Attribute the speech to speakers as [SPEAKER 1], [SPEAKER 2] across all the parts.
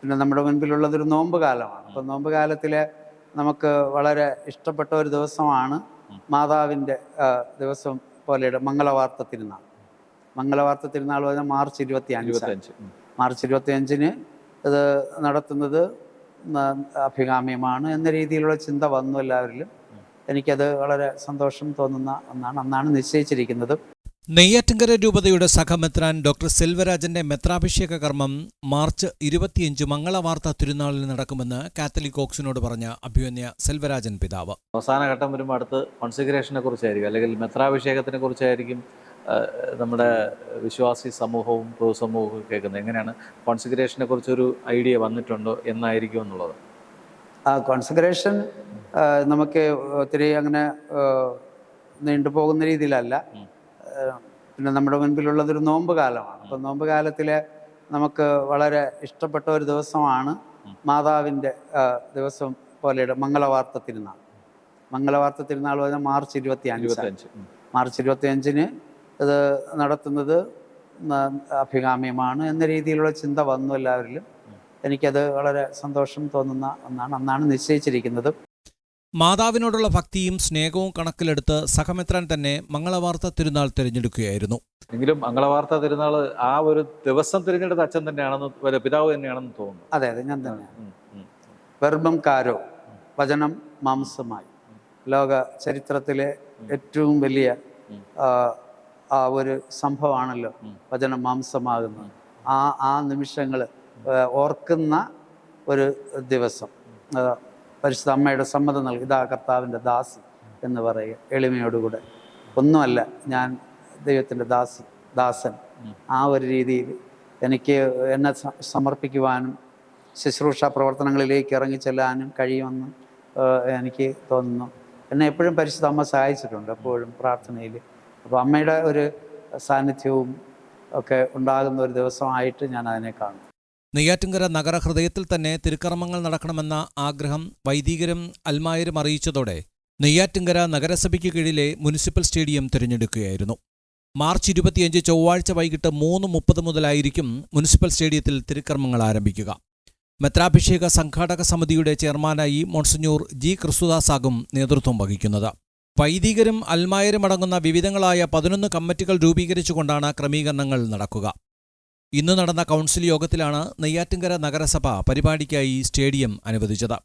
[SPEAKER 1] പിന്നെ നമ്മുടെ മുൻപിലുള്ളതൊരു നോമ്പ് കാലമാണ്. അപ്പം നോമ്പ് കാലത്തിൽ നമുക്ക് വളരെ ഇഷ്ടപ്പെട്ട ഒരു ദിവസമാണ് മാതാവിന്റെ ദിവസം പോലെയുടെ മംഗളവാർത്ത തിരുനാൾ. മംഗളവാർത്ത തിരുനാൾ പറഞ്ഞാൽ മാർച്ച് ഇരുപത്തി അഞ്ച്. മാർച്ച് ഇരുപത്തി അഞ്ചിന് ഇത് നടത്തുന്നത് അഭികാമ്യമാണ് എന്ന രീതിയിലുള്ള ചിന്ത വന്നു എല്ലാവരിലും. എനിക്കത് വളരെ സന്തോഷം തോന്നുന്ന ഒന്നാണ്. അന്നാണ് നിശ്ചയിച്ചിരിക്കുന്നത്.
[SPEAKER 2] നെയ്യാറ്റിൻകര രൂപതയുടെ സഹമെത്രാൻ ഡോക്ടർ സെൽവരാജന്റെ മെത്രാഭിഷേക കർമ്മം മാർച്ച് ഇരുപത്തിയഞ്ച് മംഗളവാർത്ത തിരുനാളിൽ നടക്കുമെന്ന് കാത്തലിക് ഓക്സിനോട് പറഞ്ഞ അഭ്യുന്യ സെൽവരാജൻ പിതാവ്.
[SPEAKER 3] അവസാന ഘട്ടം വരുമ്പോൾ അടുത്ത് കോൺസിഗ്രേഷനെ കുറിച്ചായിരിക്കും. അല്ലെങ്കിൽ മെത്രാഭിഷേകത്തിനെ കുറിച്ചായിരിക്കും നമ്മുടെ വിശ്വാസി സമൂഹവും പൊതുസമൂഹവും കേൾക്കുന്നത്. എങ്ങനെയാണ് കോൺസിഗ്രേഷനെ കുറിച്ചൊരു ഐഡിയ വന്നിട്ടുണ്ടോ എന്നായിരിക്കും എന്നുള്ളത്.
[SPEAKER 1] ആ കോൺസിഗ്രേഷൻ നമുക്ക് ഒത്തിരി അങ്ങനെ നീണ്ടുപോകുന്ന രീതിയിലല്ല. പിന്നെ നമ്മുടെ മുൻപിലുള്ളതൊരു നോമ്പ് കാലമാണ്. അപ്പം നോമ്പ് കാലത്തിൽ നമുക്ക് വളരെ ഇഷ്ടപ്പെട്ട ഒരു ദിവസമാണ്. മാതാവിന്റെ ദിവസം പോലെയുള്ള മംഗളവാർത്ത തിരുനാൾ. മംഗളവാർത്ത തിരുനാൾ പറഞ്ഞാൽ മാർച്ച് ഇരുപത്തി അഞ്ച്. മാർച്ച് ഇരുപത്തി അഞ്ചിന് ഇത് നടത്തുന്നത് അഭികാമ്യമാണ് എന്ന രീതിയിലുള്ള ചിന്ത വന്നു എല്ലാവരിലും. എനിക്കത് വളരെ സന്തോഷം തോന്നുന്ന ഒന്നാണ്. അന്നാണ് നിശ്ചയിച്ചിരിക്കുന്നത്.
[SPEAKER 2] മാതാവിനോടുള്ള ഭക്തിയും സ്നേഹവും കണക്കിലെടുത്ത് സഹമിത്രൻ തന്നെ മംഗളവാർത്ത തിരുനാൾ തിരഞ്ഞെടുക്കുകയായിരുന്നു.
[SPEAKER 3] എങ്കിലും മംഗളവാർത്ത തിരുനാൾ ആ ഒരു ദിവസം തിരഞ്ഞെടുത്ത അച്ഛൻ തന്നെയാണെന്ന് പിതാവ് തന്നെയാണെന്ന് തോന്നുന്നു.
[SPEAKER 1] അതെ അതെ ഞാൻ തന്നെ. വെർബം കാരോ വചനം മാംസമായി. ലോക ചരിത്രത്തിലെ ഏറ്റവും വലിയ ആ, ഒരു സംഭവമാണല്ലോ. വചനം മാംസമാകുന്നത്. ആ ആ നിമിഷങ്ങൾ ഓർക്കുന്ന ഒരു ദിവസം. പരിശുദ്ധ അമ്മയുടെ സമ്മതം നൽകി ഇതാ കർത്താവിന്റെ ദാസി എന്ന് പറയുക എളിമയോടുകൂടെ. ഒന്നുമല്ല ഞാൻ ദൈവത്തിന്റെ ദാസി ദാസൻ. ആ ഒരു രീതിയിൽ എനിക്ക് എന്നെ സമർപ്പിക്കുവാനും ശുശ്രൂഷ പ്രവർത്തനങ്ങളിലേക്ക് ഇറങ്ങിച്ചെല്ലാനും കഴിയുമെന്ന് ഏഹ്, എനിക്ക് തോന്നുന്നു. എന്നെ എപ്പോഴും പരിശുദ്ധ അമ്മ സഹായിച്ചിട്ടുണ്ട് എപ്പോഴും പ്രാർത്ഥനയിൽ. അപ്പോൾ അമ്മയുടെ ഒരു സാന്നിധ്യവും ഒക്കെ ഉണ്ടാകുന്ന ഒരു ദിവസമായിട്ട് ഞാൻ അതിനെ കാണും
[SPEAKER 2] നെയ്യാറ്റിൻകര നഗരഹൃദയത്തിൽ തന്നെ തിരുക്കർമ്മങ്ങൾ നടക്കണമെന്ന ആഗ്രഹം വൈദികരും അൽമായരും അറിയിച്ചതോടെ നെയ്യാറ്റിൻകര നഗരസഭയ്ക്ക് കീഴിലെ മുനിസിപ്പൽ സ്റ്റേഡിയം തിരഞ്ഞെടുക്കുകയായിരുന്നു. മാർച്ച് ഇരുപത്തിയഞ്ച് ചൊവ്വാഴ്ച വൈകിട്ട് മൂന്ന് മുപ്പത് മുതലായിരിക്കും മുനിസിപ്പൽ സ്റ്റേഡിയത്തിൽ തിരുക്കർമ്മങ്ങൾ ആരംഭിക്കുക. മെത്രാഭിഷേക സംഘാടക സമിതിയുടെ ചെയർമാനായി മോൺസിഞ്ഞൂർ ജി. ക്രിസ്തുദാസാകും നേതൃത്വം വഹിക്കുന്നത്. വൈദികരും അൽമായരും അടങ്ങുന്ന വിവിധങ്ങളായ പതിനൊന്ന് കമ്മിറ്റികൾ രൂപീകരിച്ചുകൊണ്ടാണ് ക്രമീകരണങ്ങൾ നടക്കുക. ഇന്ന് നടന്ന കൗൺസിൽ യോഗത്തിലാണ് നെയ്യാറ്റിൻകര നഗരസഭ പരിപാടിക്കായി സ്റ്റേഡിയം അനുവദിച്ചത്.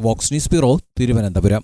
[SPEAKER 2] Vox news bureau Thiruvananthapuram.